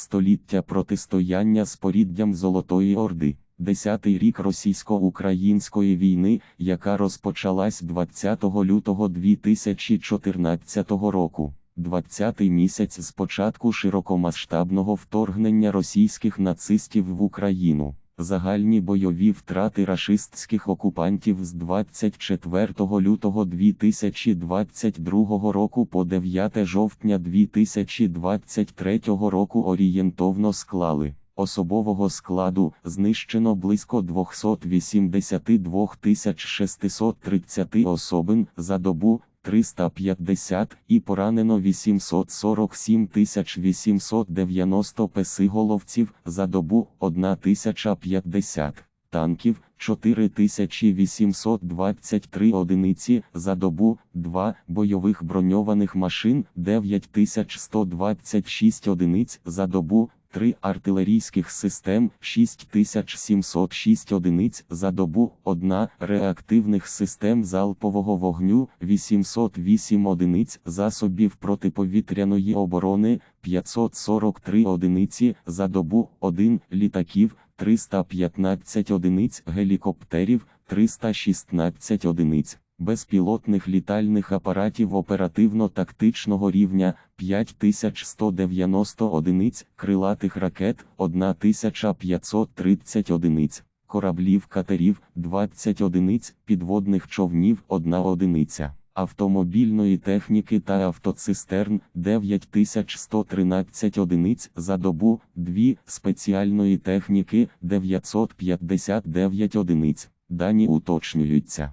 Століття протистояння з поріддям Золотої Орди. Десятий рік російсько-української війни, яка розпочалась 20 лютого 2014 року. 20-й місяць з початку широкомасштабного вторгнення російських нацистів в Україну. Загальні бойові втрати рашистських окупантів з 24 лютого 2022 року по 9 жовтня 2023 року орієнтовно склали. Особового складу знищено близько 282 630 особин за добу 350 і поранено 847 890 песиголовців за добу 1050 танків 4823 одиниці за добу, 2 бойових броньованих машин 9126 одиниць за добу, 3 артилерійських систем 6706 одиниць за добу, 1 реактивних систем залпового вогню 808 одиниць засобів протиповітряної оборони 543 одиниці за добу, 1 літаків 315 одиниць гелікоптерів 316 одиниць. Безпілотних літальних апаратів оперативно-тактичного рівня 5190 одиниць, крилатих ракет 1530 одиниць, кораблів катерів 20 одиниць, підводних човнів 1 одиниця, автомобільної техніки та автоцистерн 9113 одиниць за добу, 2 спеціальної техніки 959 одиниць. Дані уточнюються.